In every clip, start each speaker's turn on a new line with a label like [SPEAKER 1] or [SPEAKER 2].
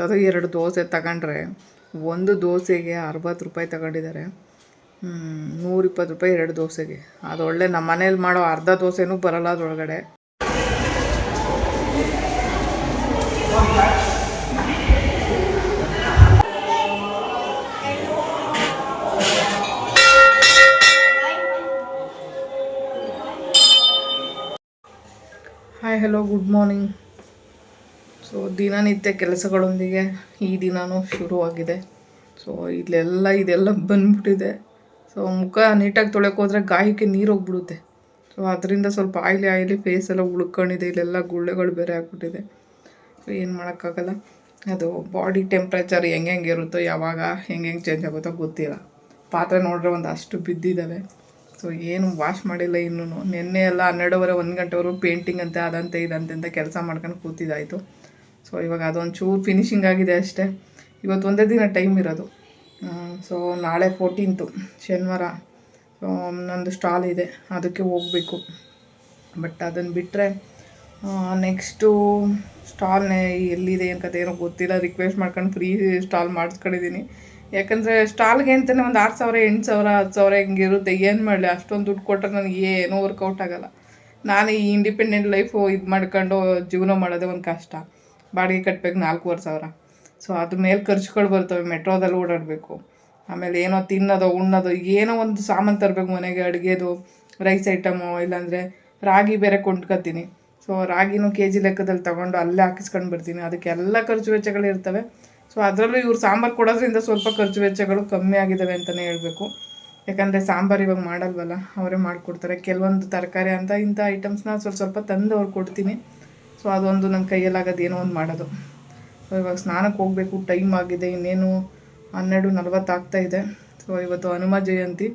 [SPEAKER 1] ಎಂಥದೋ ಎರಡು ದೋಸೆ ತಗೊಂಡ್ರೆ ಒಂದು ದೋಸೆಗೆ ಅರವತ್ತು ರೂಪಾಯಿ ತಗೊಂಡಿದ್ದಾರೆ. ನೂರಿಪ್ಪತ್ತು ರೂಪಾಯಿ ಎರಡು ದೋಸೆಗೆ. ಅದು ಒಳ್ಳೆ ನಮ್ಮ ಮನೇಲಿ ಮಾಡೋ ಅರ್ಧ ದೋಸೆನೂ ಬರಲ್ಲ ಅದರೊಳಗಡೆ. Hi hello good morning so ದಿನನಿತ್ಯ ಕೆಲಸಗಳೊಂದಿಗೆ ಈ ದಿನವೂ ಶುರುವಾಗಿದೆ. ಸೊ ಇಲ್ಲೆಲ್ಲ ಇದೆಲ್ಲ ಬಂದ್ಬಿಟ್ಟಿದೆ. ಸೊ ಮುಖ ನೀಟಾಗಿ ತೊಳೆಯೋಕೆ ಗಾಯಕ್ಕೆ ನೀರು ಹೋಗ್ಬಿಡುತ್ತೆ. ಸೊ ಅದರಿಂದ ಸ್ವಲ್ಪ ಆಯ್ಲಿ ಆಯ್ಲಿ ಫೇಸ್ ಎಲ್ಲ ಉಳ್ಕೊಂಡಿದೆ. ಇಲ್ಲೆಲ್ಲ ಗುಳ್ಳೆಗಳು ಬೇರೆ ಆಗ್ಬಿಟ್ಟಿದೆ. ಸೊ ಏನು ಮಾಡೋಕ್ಕಾಗಲ್ಲ. ಅದು ಬಾಡಿ ಟೆಂಪ್ರೇಚರ್ ಹೆಂಗೆ ಹೆಂಗೆ ಇರುತ್ತೋ ಯಾವಾಗ ಹೆಂಗೆ ಹೆಂಗೆ ಚೇಂಜ್ ಆಗುತ್ತೋ ಗೊತ್ತಿಲ್ಲ. ಪಾತ್ರೆ ನೋಡಿದ್ರೆ ಒಂದು ಅಷ್ಟು ಬಿದ್ದಿದ್ದಾವೆ ಸೊ ಏನು ವಾಶ್ ಮಾಡಿಲ್ಲ ಇನ್ನೂ ನಿನ್ನೆ ಎಲ್ಲ ಹನ್ನೆರಡುವರೆ, ಒಂದು ಗಂಟೆವರೆಗೂ ಪೇಂಟಿಂಗ್ ಅಂತೆ, ಅದಂತೆ, ಇದಂತೆ ಅಂತ ಕೆಲಸ ಮಾಡ್ಕೊಂಡು ಕೂತಿದ್ದಾಯಿತು. ಸೊ ಇವಾಗ ಅದೊಂದು ಚೂರು ಫಿನಿಶಿಂಗ್ ಆಗಿದೆ ಅಷ್ಟೇ. ಇವತ್ತು ಒಂದೇ ದಿನ ಟೈಮ್ ಇರೋದು. ಸೊ ನಾಳೆ ಫೋರ್ಟೀನ್ತು ಶನಿವಾರ. ನಂದು ಸ್ಟಾಲ್ ಇದೆ. ಅದಕ್ಕೆ ಹೋಗಬೇಕು. ಬಟ್ ಅದನ್ನು ಬಿಟ್ಟರೆ ನೆಕ್ಸ್ಟು ಸ್ಟಾಲ್ನೇ ಎಲ್ಲಿದೆ ಅಂತ ಏನೋ ಗೊತ್ತಿಲ್ಲ. ರಿಕ್ವೆಸ್ಟ್ ಮಾಡ್ಕೊಂಡು ಫ್ರೀ ಸ್ಟಾಲ್ ಮಾಡಿಸ್ಕೊಂಡಿದ್ದೀನಿ ಯಾಕಂದರೆ ಸ್ಟಾಲ್ಗೆ ಅಂತಲೇ ಒಂದು ಆರು ಸಾವಿರ, ಎಂಟು ಸಾವಿರ, ಹತ್ತು ಸಾವಿರ ಹಿಂಗಿರುತ್ತೆ ಏನು ಮಾಡಲಿ? ಅಷ್ಟೊಂದು ದುಡ್ಡು ಕೊಟ್ಟರೆ ನನಗೆ ಏನೂ ವರ್ಕೌಟ್ ಆಗೋಲ್ಲ. ನಾನು ಈ ಇಂಡಿಪೆಂಡೆಂಟ್ ಲೈಫು ಇದು ಮಾಡ್ಕೊಂಡು ಜೀವನ ಮಾಡೋದೇ ಒಂದು ಕಷ್ಟ. ಬಾಡಿಗೆ ಕಟ್ಬೇಕು ನಾಲ್ಕೂವರೆ ಸಾವಿರ. ಸೊ ಅದ್ರ ಮೇಲೆ ಖರ್ಚುಗಳು ಬರ್ತವೆ, ಮೆಟ್ರೋದಲ್ಲಿ ಓಡಾಡಬೇಕು. ಆಮೇಲೆ ಏನೋ ತಿನ್ನೋದು, ಉಣ್ಣೋದು, ಏನೋ ಒಂದು ಸಾಮಾನು ತರಬೇಕು ಮನೆಗೆ, ಅಡುಗೆದು ರೈಸ್ ಐಟಮು ಇಲ್ಲಾಂದರೆ ರಾಗಿ ಬೇರೆ ಕೊಂಡ್ಕೊತೀನಿ. ಸೊ ರಾಗಿನೂ ಕೆ ಜಿ ಲೆಕ್ಕದಲ್ಲಿ ತೊಗೊಂಡು ಅಲ್ಲೇ ಹಾಕಿಸ್ಕೊಂಡು ಬರ್ತೀನಿ ಅದಕ್ಕೆಲ್ಲ ಖರ್ಚು ವೆಚ್ಚಗಳು ಇರ್ತವೆ. ಸೊ ಅದರಲ್ಲೂ ಇವ್ರು ಸಾಂಬಾರು ಕೊಡೋದ್ರಿಂದ ಸ್ವಲ್ಪ ಖರ್ಚು ವೆಚ್ಚಗಳು ಕಮ್ಮಿ ಆಗಿದ್ದಾವೆ ಅಂತಲೇ ಹೇಳಬೇಕು. ಯಾಕಂದರೆ ಸಾಂಬಾರು ಇವಾಗ ಮಾಡಲ್ವಲ್ಲ, ಅವರೇ ಮಾಡಿಕೊಡ್ತಾರೆ. ಕೆಲವೊಂದು ತರಕಾರಿ ಅಂತ ಇಂಥ ಐಟಮ್ಸ್ನ ಸ್ವಲ್ಪ ಸ್ವಲ್ಪ ತಂದು ಅವ್ರು ಕೊಡ್ತೀನಿ. ಸೊ ಅದೊಂದು ನನ್ನ ಕೈಯಲ್ಲಾಗೋದು ಏನೋ ಒಂದು ಮಾಡೋದು. ಸೊ ಇವಾಗ ಸ್ನಾನಕ್ಕೆ ಹೋಗಬೇಕು ಟೈಮ್ ಆಗಿದೆ, ಇನ್ನೇನು ಹನ್ನೆರಡು ನಲ್ವತ್ತು ಆಗ್ತಾ ಇದೆ. ಸೊ ಇವತ್ತು ಹನುಮ ಜಯಂತಿ.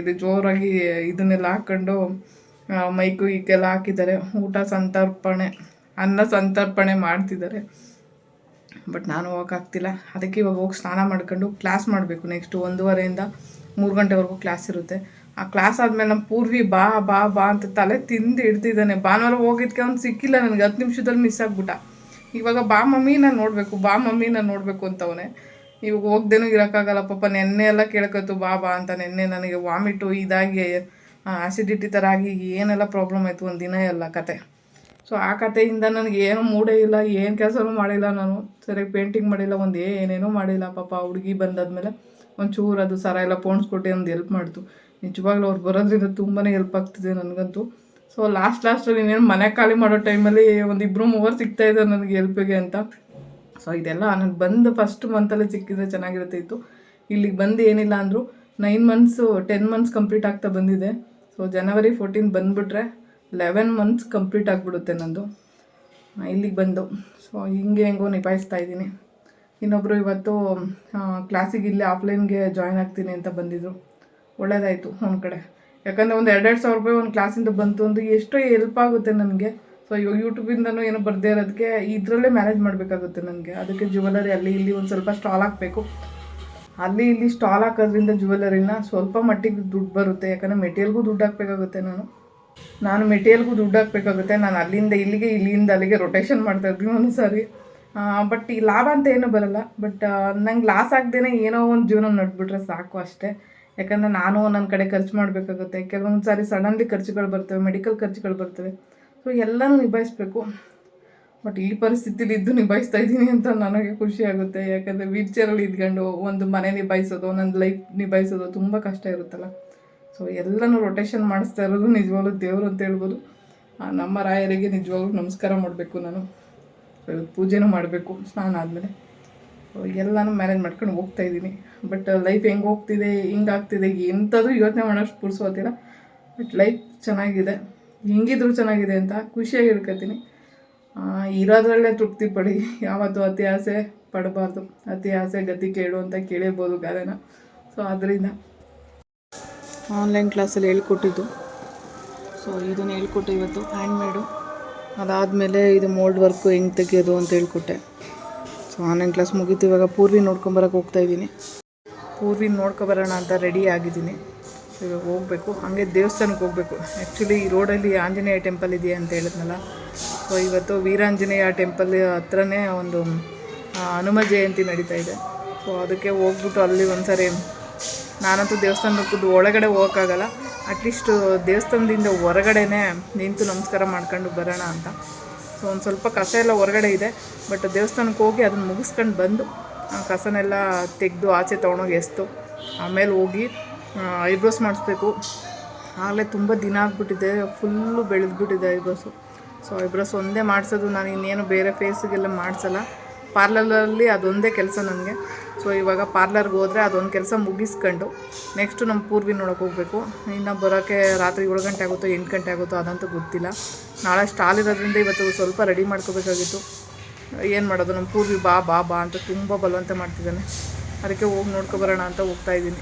[SPEAKER 1] ಇದು ಜೋರಾಗಿ ಇದನ್ನೆಲ್ಲ ಹಾಕ್ಕೊಂಡು ಮೈಕು ಈಗೆಲ್ಲ ಹಾಕಿದ್ದಾರೆ. ಊಟ ಸಂತರ್ಪಣೆ, ಅನ್ನ ಸಂತರ್ಪಣೆ ಮಾಡ್ತಿದ್ದಾರೆ. ಬಟ್ ನಾನು ಹೋಗೋಕ್ಕಾಗ್ತಿಲ್ಲ ಅದಕ್ಕೆ ಇವಾಗ ಹೋಗಿ ಸ್ನಾನ ಮಾಡ್ಕೊಂಡು ಕ್ಲಾಸ್ ಮಾಡಬೇಕು. ನೆಕ್ಸ್ಟ್ ಒಂದೂವರೆಯಿಂದ ಮೂರು ಗಂಟೆವರೆಗೂ ಕ್ಲಾಸ್ ಇರುತ್ತೆ. ಆ ಕ್ಲಾಸ್ ಆದಮೇಲೆ ನಮ್ಮ ಪೂರ್ವಿ ಬಾ ಬಾ ಬಾ ಅಂತ ತಲೆ ತಿಂದು ಇಡ್ತಿದ್ದಾನೆ. ಭಾನುವಾರ ಹೋಗಿದ್ಕೆ ಅವ್ನು ಸಿಕ್ಕಿಲ್ಲ ನನಗೆ. ಹತ್ತು ನಿಮಿಷದಲ್ಲಿ ಮಿಸ್ ಆಗ್ಬಿಟ್ಟ. ಇವಾಗ ಬಾ ಮಮ್ಮಿ, ನಾನು ನೋಡಬೇಕು. ಬಾ ಮಮ್ಮಿ, ನಾನು ನೋಡಬೇಕು ಅಂತವನೇ. ಇವಾಗ ಹೋಗ್ದೇನೂ ಇರೋಕ್ಕಾಗಲ್ಲ. ಪಾಪ ನೆನ್ನೆ ಎಲ್ಲ ಕೇಳ್ಕೊತು ಬಾ ಬಾ ಅಂತ ನೆನ್ನೆ ನನಗೆ ವಾಮಿಟು ಇದಾಗಿ ಆಸಿಡಿಟಿ ಥರ ಆಗಿ ಏನೆಲ್ಲ ಪ್ರಾಬ್ಲಮ್ ಆಯಿತು ಒಂದು ದಿನ ಎಲ್ಲ ಕತೆ. ಸೊ ಆ ಕಥೆಯಿಂದ ನನಗೆ ಏನೂ ಮೂಡೇ ಇಲ್ಲ, ಏನು ಕೆಲಸನೂ ಮಾಡಿಲ್ಲ ನಾನು. ಸರಿಯಾಗಿ ಪೇಂಟಿಂಗ್ ಮಾಡಿಲ್ಲ, ಒಂದು ಏನೇನೂ ಮಾಡಿಲ್ಲ. ಪಾಪ ಹುಡುಗಿ ಬಂದಾದ್ಮೇಲೆ ಒಂಚೂರು ಅದು ಸರ ಎಲ್ಲ ಪೋಣಿಸ್ಕೊಟ್ಟು ಒಂದು ಹೆಲ್ಪ್ ಮಾಡ್ತು. ನಿಜವಾಗ್ಲೂ ಅವ್ರು ಬರೋದ್ರಿಂದ ತುಂಬಾ ಹೆಲ್ಪ್ ಆಗ್ತಿದೆ ನನಗಂತೂ. ಸೊ ಲಾಸ್ಟ್ ಲಾಸ್ಟಲ್ಲಿ ಇನ್ನೇನು ಮನೆ ಖಾಲಿ ಮಾಡೋ ಟೈಮಲ್ಲಿ ಒಂದು ಇಬ್ಬರು ಮೂವರ್ ಸಿಗ್ತಾ ಇದ್ದಾರೆ ನನಗೆ ಹೆಲ್ಪಿಗೆ ಅಂತ. ಸೊ ಇದೆಲ್ಲ ನನಗೆ ಬಂದು ಫಸ್ಟ್ ಮಂತಲ್ಲೇ ಸಿಕ್ಕಿದ್ರೆ ಚೆನ್ನಾಗಿರ್ತಿತ್ತು. ಇಲ್ಲಿಗೆ ಬಂದು ಏನಿಲ್ಲ ಅಂದರೂ nine months ten months complete ಆಗ್ತಾ ಬಂದಿದೆ. ಸೊ ಜನವರಿ ಫೋರ್ಟೀನ್ ಬಂದುಬಿಟ್ರೆ ಲೆವೆನ್ ಮಂತ್ಸ್ ಕಂಪ್ಲೀಟ್ ಆಗಿಬಿಡುತ್ತೆ ನಂದು. ಇಲ್ಲಿಗೆ ಬಂದು. ಸೊ ಹಿಂಗೆ ಹೆಂಗೋ ನಿಭಾಯಿಸ್ತಾ ಇದ್ದೀನಿ. ಇನ್ನೊಬ್ಬರು ಇವತ್ತು ಕ್ಲಾಸಿಗೆ ಇಲ್ಲಿ ಆಫ್ಲೈನ್ಗೆ ಜಾಯ್ನ್ ಆಗ್ತೀನಿ ಅಂತ ಬಂದಿದ್ದರು ಒಳ್ಳೇದಾಯಿತು ಅವ್ನ ಕಡೆ. ಯಾಕಂದರೆ ಒಂದು ಎರಡೆರಡು ಸಾವಿರ ರೂಪಾಯಿ ಒಂದು ಕ್ಲಾಸಿಂದ ಬಂತು ಒಂದು ಎಷ್ಟೋ ಹೆಲ್ಪ್ ಆಗುತ್ತೆ ನನಗೆ. ಸೊ ಇವಾಗ ಯೂಟ್ಯೂಬಿಂದನೂ ಏನೋ ಬರದೇ ಇರೋದಕ್ಕೆ ಇದರಲ್ಲೇ ಮ್ಯಾನೇಜ್ ಮಾಡಬೇಕಾಗುತ್ತೆ ನನಗೆ. ಅದಕ್ಕೆ ಜ್ಯುವೆಲರಿ ಅಲ್ಲಿ ಇಲ್ಲಿ ಒಂದು ಸ್ವಲ್ಪ ಸ್ಟಾಲ್ ಹಾಕಬೇಕು. ಅಲ್ಲಿ ಇಲ್ಲಿ ಸ್ಟಾಲ್ ಹಾಕೋದ್ರಿಂದ ಜ್ಯುವೆಲರಿನ ಸ್ವಲ್ಪ ಮಟ್ಟಿಗೆ ದುಡ್ಡು ಬರುತ್ತೆ. ಯಾಕಂದರೆ ಮೆಟೀರಿಯಲ್ಗೂ ದುಡ್ಡು ಹಾಕಬೇಕಾಗುತ್ತೆ ನಾನು. ನಾನು ಮೆಟೀರಿಯಲ್ಗೂ ದುಡ್ಡು ಹಾಕಬೇಕಾಗುತ್ತೆ. ನಾನು ಅಲ್ಲಿಂದ ಇಲ್ಲಿಗೆ, ಇಲ್ಲಿಂದ ಅಲ್ಲಿಗೆ ರೊಟೇಷನ್ ಮಾಡ್ತಾ ಇದ್ವಿ ಒಂದು ಸಾರಿ ಬಟ್ ಈ ಲಾಭ ಅಂತ ಏನೂ ಬರಲ್ಲ. ಬಟ್ ನಂಗೆ ಲಾಸ್ ಆಗದೇನೆ ಏನೋ ಒಂದು ಜೀವನ ನಡೆದ್ಬಿಟ್ರೆ ಸಾಕು ಅಷ್ಟೇ. ಯಾಕಂದರೆ ನಾನು ನನ್ನ ಕಡೆ ಖರ್ಚು ಮಾಡಬೇಕಾಗುತ್ತೆ. ಕೆಲವೊಂದು ಸಾರಿ ಸಡನ್ಲಿ ಖರ್ಚುಗಳು ಬರ್ತವೆ ಮೆಡಿಕಲ್ ಖರ್ಚುಗಳು ಬರ್ತವೆ. ಸೊ ಎಲ್ಲನೂ ನಿಭಾಯಿಸ್ಬೇಕು. ಬಟ್ ಈ ಪರಿಸ್ಥಿತಿಲಿ ಇದ್ದು ನಿಭಾಯಿಸ್ತಾ ಇದ್ದೀನಿ ಅಂತ ನನಗೆ ಖುಷಿ ಆಗುತ್ತೆ. ಯಾಕಂದರೆ ವೀಲ್ ಚೇರಲ್ಲಿ ಇದ್ಕೊಂಡು ಒಂದು ಮನೆ ನಿಭಾಯಿಸೋದು, ಒಂದೊಂದು ಲೈಫ್ ನಿಭಾಯಿಸೋದು ತುಂಬ ಕಷ್ಟ ಇರುತ್ತಲ್ಲ. ಸೊ ಎಲ್ಲನೂ ರೊಟೇಷನ್ ಮಾಡಿಸ್ತಾ ಇರೋದು ನಿಜವಾಗ್ಲೂ ದೇವರು ಅಂತ ಹೇಳ್ಬೋದು. ನಮ್ಮ ರಾಯರಿಗೆ ನಿಜವಾಗ್ಲೂ ನಮಸ್ಕಾರ ಮಾಡಬೇಕು ನಾನು. ಪೂಜೆನೂ ಮಾಡಬೇಕು, ಸ್ನಾನ ಆದಮೇಲೆ. ಎಲ್ಲನೂ ಮ್ಯಾನೇಜ್ ಮಾಡ್ಕೊಂಡು ಹೋಗ್ತಾ ಇದ್ದೀನಿ. ಬಟ್ ಲೈಫ್ ಹೆಂಗೆ ಹೋಗ್ತಿದೆ, ಹಿಂಗೆ ಆಗ್ತಿದೆ ಎಂಥದ್ದು ಯೋಚನೆ ಮಾಡೋಷ್ಟು ಪುರ್ಸೋತಿಲ್ಲ. ಬಟ್ ಲೈಫ್ ಚೆನ್ನಾಗಿದೆ. ಹೆಂಗಿದ್ರು ಚೆನ್ನಾಗಿದೆ ಅಂತ ಖುಷಿಯಾಗಿ ಹೇಳ್ಕೊತೀನಿ. ಇರೋದ್ರಲ್ಲೇ ತೃಪ್ತಿ ಪಡಿ. ಯಾವತ್ತೂ ಅತಿ ಆಸೆ ಪಡಬಾರ್ದು. ಅತಿ ಆಸೆ ಗತಿ ಕೇಳು ಅಂತ ಕೇಳಿರ್ಬೋದು ಗಾದೆನ. ಸೊ ಅದರಿಂದ ಆನ್ಲೈನ್ ಕ್ಲಾಸಲ್ಲಿ ಹೇಳ್ಕೊಟ್ಟಿದ್ದು. ಸೊ ಇದನ್ನು ಹೇಳ್ಕೊಟ್ಟೆ ಇವತ್ತು ಹ್ಯಾಂಡ್ಮೇಡು ಅದಾದಮೇಲೆ ಇದು ಮೋಲ್ಡ್ ವರ್ಕು ಹೆಂಗೆ ತೆಗೆಯೋದು ಅಂತ ಹೇಳ್ಕೊಟ್ಟೆ. ಸೊ ಆನ್ಲೈನ್ ಕ್ಲಾಸ್ ಮುಗೀತು, ಇವಾಗ ಪೂರ್ವಿ ನೋಡ್ಕೊಂಬರಕ್ಕೆ ಹೋಗ್ತಾ ಇದ್ದೀನಿ. ಪೂರ್ವಿ ನೋಡ್ಕೊಬರೋಣ ಅಂತ ರೆಡಿ ಆಗಿದ್ದೀನಿ. ಇವಾಗ ಹೋಗಬೇಕು. ಹಾಗೆ ದೇವಸ್ಥಾನಕ್ಕೆ ಹೋಗಬೇಕು. ಆ್ಯಕ್ಚುಲಿ ಈ ರೋಡಲ್ಲಿ ಆಂಜನೇಯ ಟೆಂಪಲ್ ಇದೆಯಾ ಅಂತ ಹೇಳಿದ್ನಲ್ಲ. ಸೊ ಇವತ್ತು ವೀರಾಂಜನೇಯ ಟೆಂಪಲ್ ಹತ್ರನೇ ಒಂದು ಹನುಮ ಜಯಂತಿ ನಡೀತಾ ಇದೆ. ಸೊ ಅದಕ್ಕೆ ಹೋಗ್ಬಿಟ್ಟು ಅಲ್ಲಿ ಒಂದ್ಸರಿ ನಾನಂತೂ ದೇವಸ್ಥಾನಕ್ಕದ್ದು ಒಳಗಡೆ ಹೋಗೋಕ್ಕಾಗಲ್ಲ. ಅಟ್ಲೀಸ್ಟ್ ದೇವಸ್ಥಾನದಿಂದ ಹೊರಗಡೆನೇ ನಿಂತು ನಮಸ್ಕಾರ ಮಾಡ್ಕೊಂಡು ಬರೋಣ ಅಂತ. ಸೊ ಒಂದು ಸ್ವಲ್ಪ ಕಸ ಎಲ್ಲ ಹೊರಗಡೆ ಇದೆ ಬಟ್ ದೇವಸ್ಥಾನಕ್ಕೆ ಹೋಗಿ ಅದನ್ನು ಮುಗಿಸ್ಕೊಂಡು ಬಂದು, ಆ ಕಸನೆಲ್ಲ ತೆಗೆದು ಆಚೆ ತೊಗೊಂಡೋಗಿ ಎಸ್ತು. ಆಮೇಲೆ ಹೋಗಿ ಐಬ್ರೋಸ್ ಮಾಡಿಸ್ಬೇಕು. ಆಗಲೇ ತುಂಬ ದಿನ ಆಗಿಬಿಟ್ಟಿದೆ ಫುಲ್ಲು ಬೆಳೆದ್ಬಿಟ್ಟಿದೆ ಐಬ್ರೋಸು ಸೊ ಐಬ್ರೋಸ್ ಒಂದೇ ಮಾಡಿಸೋದು, ನಾನು ಇನ್ನೇನು ಬೇರೆ ಫೇಸಿಗೆಲ್ಲ ಮಾಡಿಸಲ್ಲ. ಪಾರ್ಲರಲ್ಲಿ ಅದೊಂದೇ ಕೆಲಸ ನನಗೆ. ಸೊ ಇವಾಗ ಪಾರ್ಲರ್ಗೆ ಹೋದರೆ ಅದೊಂದು ಕೆಲಸ ಮುಗಿಸ್ಕೊಂಡು ನೆಕ್ಸ್ಟು ನಮ್ಮ ಪೂರ್ವಿ ನೋಡೋಕೆ ಹೋಗಬೇಕು. ಇನ್ನು ಬರೋಕ್ಕೆ ರಾತ್ರಿ ಏಳು ಗಂಟೆ ಆಗುತ್ತೋ ಎಂಟು ಗಂಟೆ ಆಗುತ್ತೋ ಅದಂತೂ ಗೊತ್ತಿಲ್ಲ. ನಾಳೆ ಸ್ಟಾಲ್ ಇರೋದ್ರಿಂದ ಇವತ್ತು ಸ್ವಲ್ಪ ರೆಡಿ ಮಾಡ್ಕೋಬೇಕಾಗಿತ್ತು. ಏನು ಮಾಡೋದು? ನಮ್ಮ ಪೂರ್ವಿ ಬಾ ಬಾ ಬಾ ಅಂತ ತುಂಬ ಬಲವಂತ ಮಾಡ್ತಿದ್ದಾನೆ. ಅದಕ್ಕೆ ಹೋಗಿ ನೋಡ್ಕೊಬರೋಣ ಅಂತ ಹೋಗ್ತಾ ಇದ್ದೀನಿ.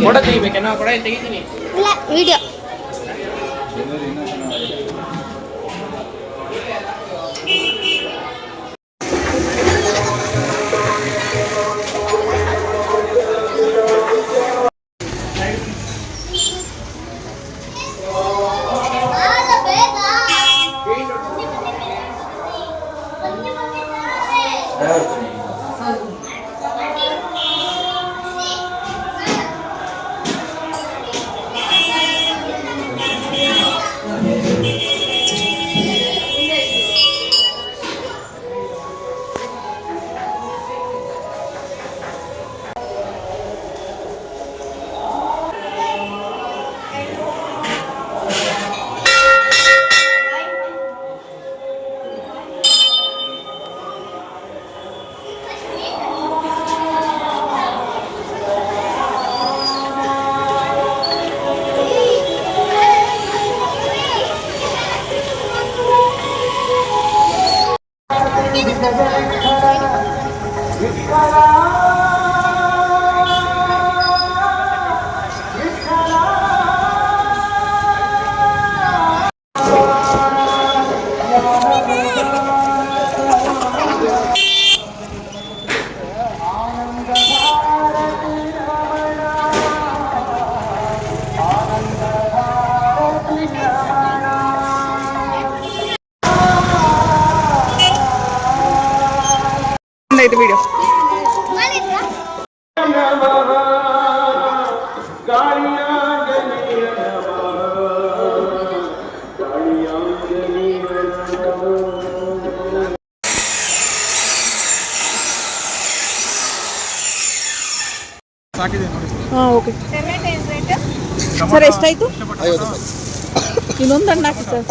[SPEAKER 2] ಫೋಟೋ ತೆಗಿಬೇಕೇನೋ ಕೊಡ ತೆಗಿತೀನಿ
[SPEAKER 3] ಇಲ್ಲ ವಿಡಿಯೋ
[SPEAKER 1] ಇದು ಸರ್, ಎಷ್ಟಾಯಿತು? ಇನ್ನೊಂದು ಹಣ್ಣು ಹಾಕಿ ಸರ್.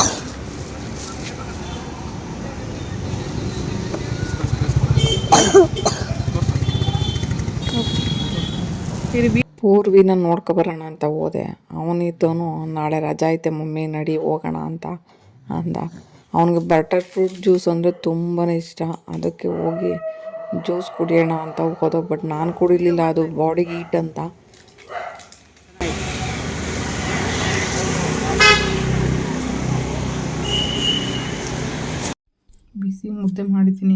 [SPEAKER 1] ಪೂರ್ವಿನ ನೋಡ್ಕೊಬರೋಣ ಅಂತ ಹೋದೆ. ಅವನಿದ್ದವನು ನಾಳೆ ರಜಾ ಐತೆ ಮಮ್ಮಿ, ನಡಿ ಹೋಗೋಣ ಅಂತ ಅಂದ. ಅವನಿಗೆ ಬಟರ್ ಫ್ರೂಟ್ ಜ್ಯೂಸ್ ಅಂದರೆ ತುಂಬಾ ಇಷ್ಟ. ಅದಕ್ಕೆ ಹೋಗಿ ಜ್ಯೂಸ್ ಕುಡಿಯೋಣ ಅಂತ ಹೋದ ಬಟ್ ನಾನು ಕುಡಿಲಿಲ್ಲ, ಅದು ಬಾಡಿಗೆ ಹೀಟ್ ಅಂತ. ಬಿಸಿ ಮುದ್ದೆ ಮಾಡಿದ್ದೀನಿ.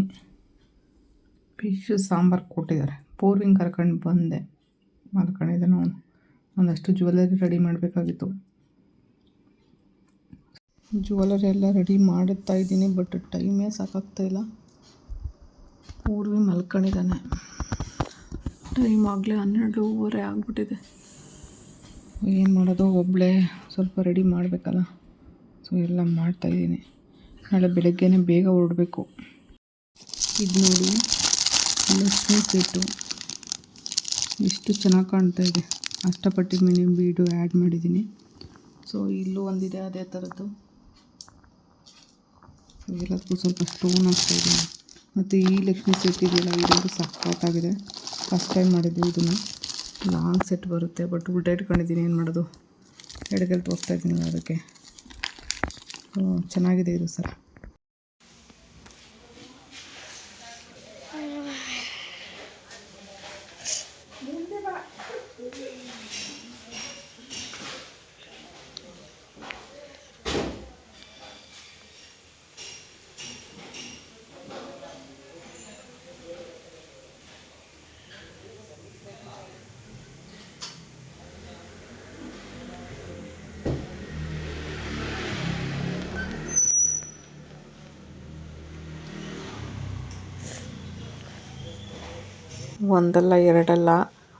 [SPEAKER 1] ಫಿಶ್ ಸಾಂಬಾರು ಕೊಟ್ಟಿದ್ದಾರೆ. ಪೋರ್ವಿಂಗ್ ಕರ್ಕೊಂಡು ಬಂದೆ. ಮಲ್ಕೊಂಡಿದ್ದಾನೆ ಅವನು ಒಂದಷ್ಟು ಜ್ಯುವೆಲರಿ ರೆಡಿ ಮಾಡಬೇಕಾಗಿತ್ತು. ಜ್ಯುವೆಲರಿ ಎಲ್ಲ ರೆಡಿ ಮಾಡುತ್ತಾ ಇದ್ದೀನಿ ಬಟ್ ಟೈಮೇ ಸಾಕಾಗ್ತಾ ಇಲ್ಲ. ಪೂರ್ವಿ ಮಲ್ಕೊಂಡಿದ್ದಾನೆ. ಟೈಮ್ ಆಗಲೇ ಹನ್ನೆರಡೂವರೆ ಆಗಿಬಿಟ್ಟಿದೆ. ಏನು ಮಾಡೋದು? ಒಬ್ಬಳೇ ಸ್ವಲ್ಪ ರೆಡಿ ಮಾಡಬೇಕಲ್ಲ. ಸೊ ಎಲ್ಲ ಮಾಡ್ತಾಯಿದ್ದೀನಿ ನಾಳೆ ಬೆಳಗ್ಗೆನೇ ಬೇಗ ಹೊರಡಬೇಕು. ಇದು ನೋಡಿ, ಲಕ್ಷ್ಮಿ ಸೆಟ್ಟು ಎಷ್ಟು ಚೆನ್ನಾಗಿ ಕಾಣ್ತಾ ಇದೆ. ಅಷ್ಟಪಟ್ಟಿ ಮಿನಿ ಬೀಡು ಆ್ಯಡ್ ಮಾಡಿದ್ದೀನಿ ಸೊ ಇಲ್ಲೂ ಒಂದಿದೆ, ಅದೇ ಥರದ್ದು ಎಲ್ಲದಕ್ಕೂ ಸ್ವಲ್ಪ ಸ್ಟೋನ್ ಆಗ್ತಾ ಇದೆ ಮತ್ತು ಈ ಲಕ್ಷ್ಮಿ ಸೆಟ್ ಇದೆಯಲ್ಲ, ಇದೊಂದು ಸಖತ್ತಾಗಿದೆ ಫಸ್ಟ್ ಟೈಮ್ ಮಾಡಿದ್ವಿ ಇದನ್ನು. ಲಾಂಗ್ ಸೆಟ್ ಬರುತ್ತೆ ಬಟ್ ಉಲ್ಟಾ ಇಟ್ಕೊಂಡಿದ್ದೀನಿ ಏನು ಮಾಡೋದು? ಎಡಗಲ್ಲಿ ತೋರಿಸ್ತಾ ಇದ್ದೀನಿ ಅದಕ್ಕೆ. ಚೆನ್ನಾಗಿದೆ ಇದು ಸರ್. ಒಂದಲ್ಲ, ಎರಡಲ್ಲ,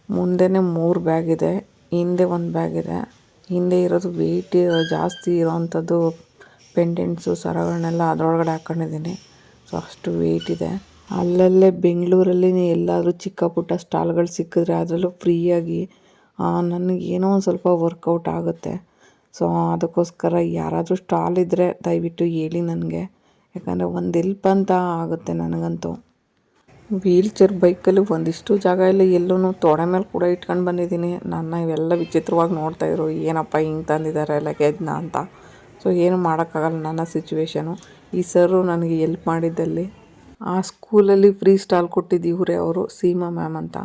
[SPEAKER 1] ಮುಂದೆನೇ ಮೂರು ಬ್ಯಾಗ್ ಇದೆ, ಹಿಂದೆ ಒಂದು ಬ್ಯಾಗ್ ಇದೆ. ಹಿಂದೆ ಇರೋದು ವೆಯ್ಟ್ ಜಾಸ್ತಿ ಇರೋವಂಥದ್ದು ಪೆಂಡೆಂಟ್ಸು ಸರಗಳನ್ನೆಲ್ಲ ಅದರೊಳಗಡೆ ಹಾಕ್ಕೊಂಡಿದ್ದೀನಿ ಸೊ ಅಷ್ಟು ವೆಯ್ಟ್ ಇದೆ. ಅಲ್ಲಲ್ಲೇ ಬೆಂಗಳೂರಲ್ಲಿ ಎಲ್ಲಾದರೂ ಚಿಕ್ಕ ಪುಟ್ಟ ಸ್ಟಾಲ್ಗಳು ಸಿಕ್ಕಿದ್ರೆ ಅದರಲ್ಲೂ ಫ್ರೀಯಾಗಿ ನನಗೇನೋ ಒಂದು ಸ್ವಲ್ಪ ವರ್ಕೌಟ್ ಆಗುತ್ತೆ. ಸೊ ಅದಕ್ಕೋಸ್ಕರ ಯಾರಾದರೂ ಸ್ಟಾಲ್ ಇದ್ದರೆ ದಯವಿಟ್ಟು ಹೇಳಿ ನನಗೆ. ಯಾಕಂದರೆ ಒಂದು ಎಲ್ಪ್ ಅಂತ ಆಗುತ್ತೆ ನನಗಂತೂ. ವೀಲ್ ಚೇರ್ ಬೈಕಲ್ಲಿ ಒಂದಿಷ್ಟು ಜಾಗ ಇಲ್ಲ ಎಲ್ಲೂ ತೊಡೆ ಮೇಲೆ ಕೂಡ ಇಟ್ಕೊಂಡು ಬಂದಿದ್ದೀನಿ. ನನ್ನ ಇವೆಲ್ಲ ವಿಚಿತ್ರವಾಗಿ ನೋಡ್ತಾ ನೋಡ್ತಾಯಿದ್ರು ಏನಪ್ಪ ಹಿಂಗೆ ತಂದಿದ್ದಾರೆ ಲಗೇಜ್ನ ಅಂತ. ಸೊ ಏನು ಮಾಡೋಕ್ಕಾಗಲ್ಲ ನನ್ನ ಸಿಚುವೇಶನು ಈ ಸರು ನನಗೆ ಎಲ್ಪ್ ಮಾಡಿದ್ದಲ್ಲಿ ಆ ಸ್ಕೂಲಲ್ಲಿ ಫ್ರೀ ಸ್ಟಾಲ್ ಕೊಟ್ಟಿದ್ದು ಇವರೇ ಅವರು, ಸೀಮಾ ಮ್ಯಾಮ್ ಅಂತ.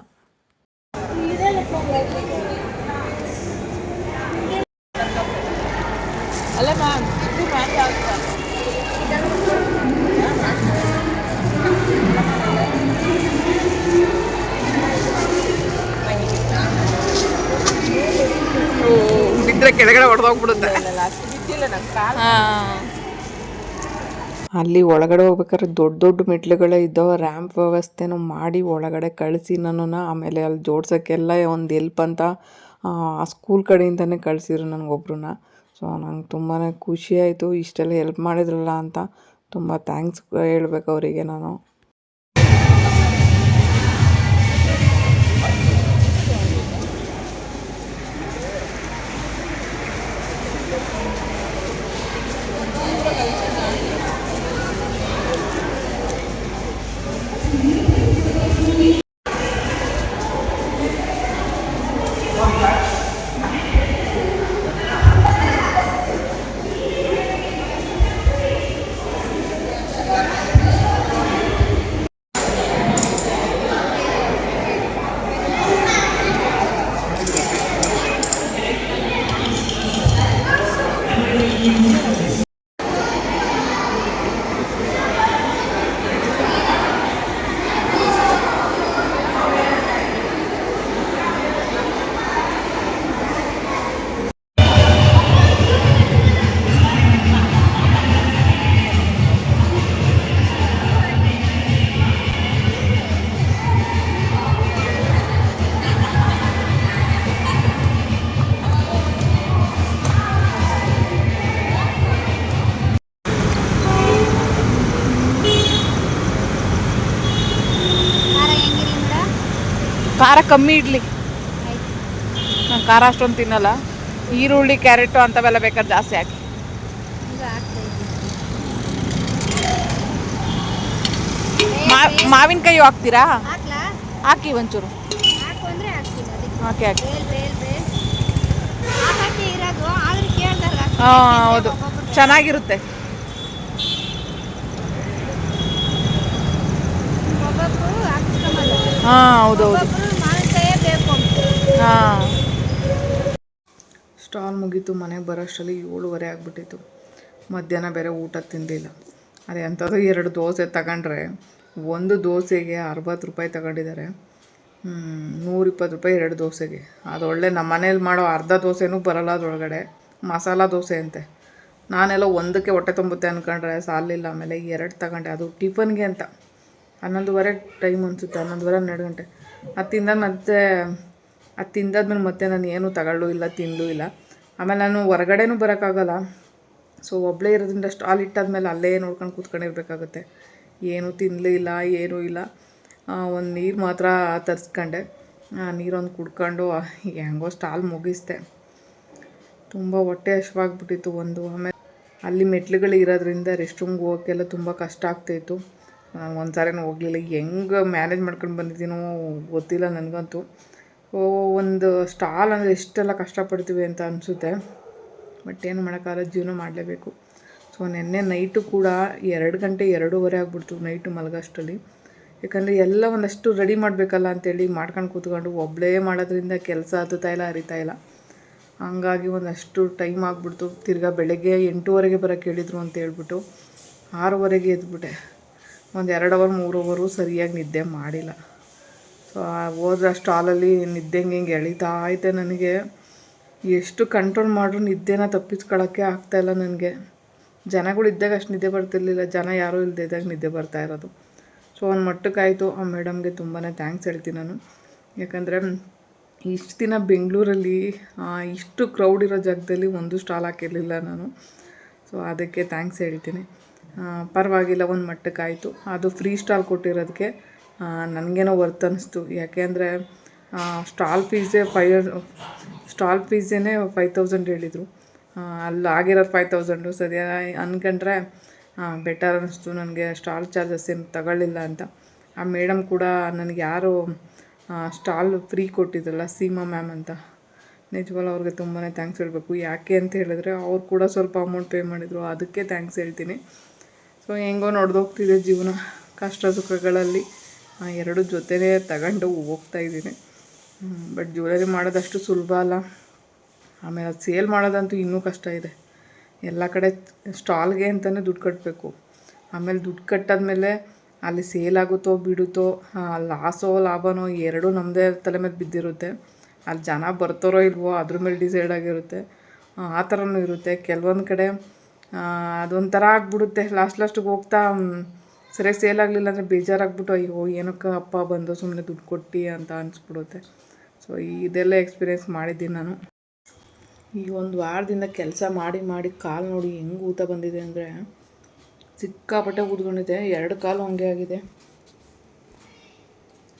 [SPEAKER 2] ಅಲ್ಲ ಮ್ಯಾಮ್
[SPEAKER 1] ಬಿದ್ದರೆ ಕೆಳಗಡೆ ಹೊಡೆದೋಗ್ಬಿಡುತ್ತೆ. ಅಲ್ಲಿ ಒಳಗಡೆ ಹೋಗ್ಬೇಕಾದ್ರೆ ದೊಡ್ಡ ದೊಡ್ಡ ಮೆಟ್ಲುಗಳೇ ಇದ್ದಾವೆ. ರ್ಯಾಂಪ್ ವ್ಯವಸ್ಥೆನೂ ಮಾಡಿ ಒಳಗಡೆ ಕಳಿಸಿ ನಾನು ಆಮೇಲೆ ಅಲ್ಲಿ ಜೋಡ್ಸೋಕ್ಕೆಲ್ಲ ಒಂದು ಎಲ್ಪ್ ಅಂತ ಆ ಸ್ಕೂಲ್ ಕಡೆಯಿಂದನೇ ಕಳಿಸಿದ್ರು ನನಗೊಬ್ರನ್ನ ಸೊ ನಂಗೆ ತುಂಬಾ ಖುಷಿ ಆಯಿತು. ಇಷ್ಟೆಲ್ಲ ಹೆಲ್ಪ್ ಮಾಡಿದ್ರಲ್ಲ ಅಂತ. ತುಂಬ ಥ್ಯಾಂಕ್ಸ್ ಹೇಳ್ಬೇಕು ಅವರಿಗೆ ನಾನು.
[SPEAKER 3] ಖಾರ
[SPEAKER 2] ಕಮ್ಮಿ ಇಡ್ಲಿ. ನಾನು ಖಾರ ಅಷ್ಟೊಂದು ತಿನ್ನಲ್ಲ. ಈರುಳ್ಳಿ, ಕ್ಯಾರೆಟು ಅಂಥವೆಲ್ಲ ಬೇಕಾದ್ರೆ ಜಾಸ್ತಿ ಹಾಕಿ. ಮಾವಿನಕಾಯಿ ಹಾಕ್ತೀರಾ? ಹಾಕಿ ಒಂಚೂರು.
[SPEAKER 3] ಹಾಕು,
[SPEAKER 2] ಹಾಕಿ. ಹಾಂ, ಹೌದು. ಚೆನ್ನಾಗಿರುತ್ತೆ. ಹಾ ಹೌದೌದು ಹೌದು
[SPEAKER 3] ಒಬ್ಬೊಬ್ರು ಮಾವಿನಕಾಯೇ ಬೇಕು ಅಂತ
[SPEAKER 2] ಹಾಂ.
[SPEAKER 1] ಸ್ಟಾಲ್ ಮುಗೀತು ಮನೆಗೆ ಬರೋಷ್ಟರಲ್ಲಿ ಏಳುವರೆ ಆಗಿಬಿಟ್ಟಿತ್ತು. ಮಧ್ಯಾಹ್ನ ಬೇರೆ ಊಟ ತಿಂದಿಲ್ಲ. ಅದು ಎಂಥದ್ದು ಎರಡು ದೋಸೆ ತಗೊಂಡ್ರೆ, ಒಂದು ದೋಸೆಗೆ ಅರವತ್ತು ರೂಪಾಯಿ ತಗೊಂಡಿದ್ದಾರೆ. ನೂರಿಪ್ಪತ್ತು ರೂಪಾಯಿ ಎರಡು ದೋಸೆಗೆ. ಅದು ಒಳ್ಳೆ, ನಮ್ಮ ಮನೇಲಿ ಮಾಡೋ ಅರ್ಧ ದೋಸೆನೂ ಬರಲ್ಲ ಅದರೊಳಗಡೆ. ಮಸಾಲ ದೋಸೆ ಅಂತೆ. ನಾನೆಲ್ಲ ಒಂದಕ್ಕೆ ಹೊಟ್ಟೆ ತುಂಬುತ್ತೆ ಅಂದ್ಕೊಂಡ್ರೆ ಸಾಲಿಲ್ಲ, ಆಮೇಲೆ ಎರಡು ತಗೊಂಡೆ. ಅದು ಟಿಫನ್ಗೆ ಅಂತ. ಹನ್ನೊಂದುವರೆ ಟೈಮ್ ಅನಿಸುತ್ತೆ, ಹನ್ನೊಂದುವರೆ ಹನ್ನೆರಡು ಗಂಟೆ. ಅದು ತಿಂದ ಮತ್ತೆ ಅದು ತಿಂದಾದ್ಮೇಲೆ ಮತ್ತೆ ನಾನು ಏನೂ ತಗೊಳ್ಳೂ ಇಲ್ಲ ತಿಂದೂ ಇಲ್ಲ. ಆಮೇಲೆ ನಾನು ಹೊರಗಡೆನೂ ಬರೋಕ್ಕಾಗಲ್ಲ. ಸೊ ಒಬ್ಬಳೇ ಇರೋದ್ರಿಂದ ಸ್ಟಾಲ್ ಇಟ್ಟಾದ್ಮೇಲೆ ಅಲ್ಲೇ ನೋಡ್ಕೊಂಡು ಕೂತ್ಕೊಂಡಿರ್ಬೇಕಾಗುತ್ತೆ. ಏನೂ ತಿನ್ನಲಿಲ್ಲ ಏನೂ ಇಲ್ಲ. ಒಂದು ನೀರು ಮಾತ್ರ ತರಿಸ್ಕೊಂಡೆ. ನೀರೊಂದು ಕುಡ್ಕೊಂಡು ಹೆಂಗೋ ಸ್ಟಾಲ್ ಮುಗಿಸ್ದೆ. ತುಂಬ ಹೊಟ್ಟೆ ಹಶ್ವಾಗ್ಬಿಟ್ಟಿತ್ತು ಒಂದು. ಆಮೇಲೆ ಅಲ್ಲಿ ಮೆಟ್ಲುಗಳು ಇರೋದ್ರಿಂದ ರೆಸ್ಟ್ ರೂಮ್ಗೆ ಹೋಗೋಕ್ಕೆಲ್ಲ ತುಂಬ ಕಷ್ಟ ಆಗ್ತಾಯಿತ್ತು ಒಂದು ಸಾರಿನೂ ಹೋಗಲಿಲ್ಲ. ಹೆಂಗೆ ಮ್ಯಾನೇಜ್ ಮಾಡ್ಕೊಂಡು ಬಂದಿದ್ದೀನೋ ಗೊತ್ತಿಲ್ಲ ನನಗಂತೂ. ಒಂದು ಸ್ಟಾಲ್ ಅಂದರೆ ಎಷ್ಟೆಲ್ಲ ಕಷ್ಟಪಡ್ತೀವಿ ಅಂತ ಅನಿಸುತ್ತೆ. ಬಟ್ ಏನು ಮಾಡೋಕ್ಕಾಗಲ್ಲ, ಜೀವನ ಮಾಡಲೇಬೇಕು. ಸೊ ನಿನ್ನೆ ನೈಟು ಕೂಡ ಎರಡು ಗಂಟೆ ಎರಡೂವರೆ ಆಗ್ಬಿಡ್ತು ನೈಟು ಮಲಗೋಷ್ಟರಲ್ಲಿ ಯಾಕಂದರೆ ಎಲ್ಲ ಒಂದಷ್ಟು ರೆಡಿ ಮಾಡಬೇಕಲ್ಲ ಅಂತೇಳಿ ಮಾಡ್ಕೊಂಡು ಕೂತ್ಕೊಂಡು ಒಬ್ಬಳೇ ಮಾಡೋದ್ರಿಂದ ಕೆಲಸ ಹತ್ತುತ್ತಾ ಇಲ್ಲ ಅರಿತಾ ಇಲ್ಲ. ಹಂಗಾಗಿ ಒಂದಷ್ಟು ಟೈಮ್ ಆಗಿಬಿಡ್ತು. ತಿರ್ಗಾ ಬೆಳಗ್ಗೆ ಎಂಟೂವರೆಗೆ ಬರೋಕ್ಕೆ ಹೇಳಿದರು ಅಂತ ಹೇಳ್ಬಿಟ್ಟು ಆರೂವರೆಗೆ ಎದ್ಬಿಟ್ಟೆ. ಒಂದು ಎರಡು ಅವರ್ ಮೂರು ಅವರು ಸರಿಯಾಗಿ ನಿದ್ದೆ ಮಾಡಿಲ್ಲ. ಸೊ ಹೋದ್ರೆ ಸ್ಟಾಲಲ್ಲಿ ನಿದ್ದೆ ಹಿಂಗೆ ಎಳಿತಾ ಐತೆ ನನಗೆ. ಎಷ್ಟು ಕಂಟ್ರೋಲ್ ಮಾಡ್ರೂ ನಿದ್ದೆನ ತಪ್ಪಿಸ್ಕೊಳ್ಳೋಕ್ಕೆ ಆಗ್ತಾಯಿಲ್ಲ ನನಗೆ. ಜನಗಳು ಇದ್ದಾಗ ಅಷ್ಟು ನಿದ್ದೆ ಬರ್ತಿರ್ಲಿಲ್ಲ ಜನ ಯಾರೂ ಇಲ್ಲದೆ ಇದ್ದಾಗ ನಿದ್ದೆ ಬರ್ತಾ ಇರೋದು. ಸೊ ಒಂದು ಮಟ್ಟಕ್ಕಾಯಿತು. ಆ ಮೇಡಮ್ಗೆ ತುಂಬಾ ಥ್ಯಾಂಕ್ಸ್ ಹೇಳ್ತೀನಿ ನಾನು. ಯಾಕಂದರೆ ಇಷ್ಟು ದಿನ ಬೆಂಗಳೂರಲ್ಲಿ ಆ, ಇಷ್ಟು ಕ್ರೌಡ್ ಇರೋ ಜಾಗದಲ್ಲಿ ಒಂದು ಸ್ಟಾಲ್ ಹಾಕಿರಲಿಲ್ಲ ನಾನು. ಸೊ ಅದಕ್ಕೆ ಥ್ಯಾಂಕ್ಸ್ ಹೇಳ್ತೀನಿ. ಆ, ಪರವಾಗಿಲ್ಲ ಒಂದು ಮಟ್ಟಕ್ಕಾಯಿತು. ಅದು ಫ್ರೀ ಸ್ಟಾಲ್ ಕೊಟ್ಟಿರೋದಕ್ಕೆ. ಆ, ನನಗೇನೋ ವರ್ತ್ ಅನ್ನಿಸ್ತು ಯಾಕೆ ಅಂದರೆ ಸ್ಟಾಲ್ ಫೀಸೇ ಫೈವ್ ಸ್ಟಾಲ್ ಫೀಸೇನೆ ಫೈವ್ ತೌಸಂಡ್ ಹೇಳಿದರು. ಅಲ್ಲಿ ಆಗಿರೋದು ಫೈವ್ ತೌಸಂಡು ಸದ್ಯ ಅಂದ್ಕೊಂಡ್ರೆ ಬೆಟರ್ ಅನ್ನಿಸ್ತು ನನಗೆ. ಸ್ಟಾಲ್ ಚಾರ್ಜಸ್ ಏನು ತಗೊಳ್ಳಿಲ್ಲ ಅಂತ. ಆ ಮೇಡಮ್ ಕೂಡ ನನಗೆ ಯಾರು ಸ್ಟಾಲ್ ಫ್ರೀ ಕೊಟ್ಟಿದ್ರಲ್ಲ ಸೀಮಾ ಮ್ಯಾಮ್ ಅಂತ. ನಿಜವಲ್ಲ ಅವ್ರಿಗೆ ತುಂಬಾ ಥ್ಯಾಂಕ್ಸ್ ಹೇಳಬೇಕು. ಯಾಕೆ ಅಂತ ಹೇಳಿದ್ರೆ, ಅವ್ರು ಕೂಡ ಸ್ವಲ್ಪ ಅಮೌಂಟ್ ಪೇ ಮಾಡಿದರು. ಅದಕ್ಕೆ ಥ್ಯಾಂಕ್ಸ್ ಹೇಳ್ತೀನಿ. ಸೊ ಹೆಂಗೋ ನಡೆದೋಗ್ತಿದೆ ಜೀವನ. ಕಷ್ಟ ಸುಖಗಳಲ್ಲಿ. ಎರಡು ಜೊತೆನೇ ತಗೊಂಡು ಹೋಗ್ತಾ ಇದ್ದೀನಿ. ಬಟ್ ಜ್ಯುವೆಲರಿ ಮಾಡೋದಷ್ಟು ಸುಲಭ ಅಲ್ಲ. ಆಮೇಲೆ ಅದು ಸೇಲ್ ಮಾಡೋದಂತೂ ಇನ್ನೂ ಕಷ್ಟ ಇದೆ. ಎಲ್ಲ ಕಡೆ ಸ್ಟಾಲ್ಗೆ ಅಂತಲೇ ದುಡ್ಡು ಕಟ್ಟಬೇಕು ಆಮೇಲೆ ದುಡ್ಡು ಕಟ್ಟಾದ್ಮೇಲೆ ಅಲ್ಲಿ ಸೇಲ್ ಆಗುತ್ತೋ ಬಿಡುತ್ತೋ ಲಾಸೋ ಲಾಭನೋ ಎರಡೂ ನಮ್ಮದೇ ತಲೆ ಮೇಲೆ ಬಿದ್ದಿರುತ್ತೆ. ಅಲ್ಲಿ ಜನ ಬರ್ತಾರೋ ಇಲ್ವೋ ಅದ್ರ ಮೇಲೆ ಡಿಸೈಡ್ ಆಗಿರುತ್ತೆ. ಆ, ಥರನೂ ಇರುತ್ತೆ. ಕೆಲವೊಂದು ಕಡೆ ಅದೊಂಥರ ಆಗಿಬಿಡುತ್ತೆ. ಲಾಸ್ಟ್ ಲಾಸ್ಟಿಗೆ ಹೋಗ್ತಾ ಸರಿಯಾಗಿ ಸೇಲ್ ಆಗಲಿಲ್ಲ ಅಂದರೆ ಬೇಜಾರಾಗ್ಬಿಟ್ಟು, ಅಯ್ಯೋ, ಏನಕ್ಕೆ ಅಪ್ಪ ಬಂದು ಸುಮ್ಮನೆ ದುಡ್ಡು ಕೊಟ್ಟು ಅಂತ ಅನಿಸ್ಬಿಡುತ್ತೆ. ಸೊ ಇದೆಲ್ಲ ಎಕ್ಸ್ಪೀರಿಯೆನ್ಸ್ ಮಾಡಿದ್ದೀನಿ ನಾನು. ಈ ಒಂದು ವಾರದಿಂದ ಕೆಲಸ ಮಾಡಿ ಮಾಡಿ ಕಾಲು ನೋಡಿ ಹೆಂಗೆ ಊತ ಬಂದಿದೆ ಅಂದರೆ, ಸಿಕ್ಕಾಪಟ್ಟೆ ಊದ್ಕೊಂಡಿದೆ. ಎರಡು ಕಾಲು ಹಂಗೆ ಆಗಿದೆ.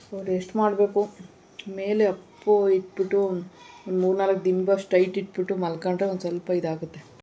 [SPEAKER 1] ಸೊ ರೆಸ್ಟ್ ಮಾಡಬೇಕು. ಮೇಲೆ ಅಪ್ಪು ಇಟ್ಬಿಟ್ಟು ಒಂದು ಮೂರ್ನಾಲ್ಕು ದಿಂಬ ಸ್ಟ್ರೈಟ್ ಇಟ್ಬಿಟ್ಟು ಮಲ್ಕೊಂಡ್ರೆ ಒಂದು ಸ್ವಲ್ಪ ಇದಾಗುತ್ತೆ.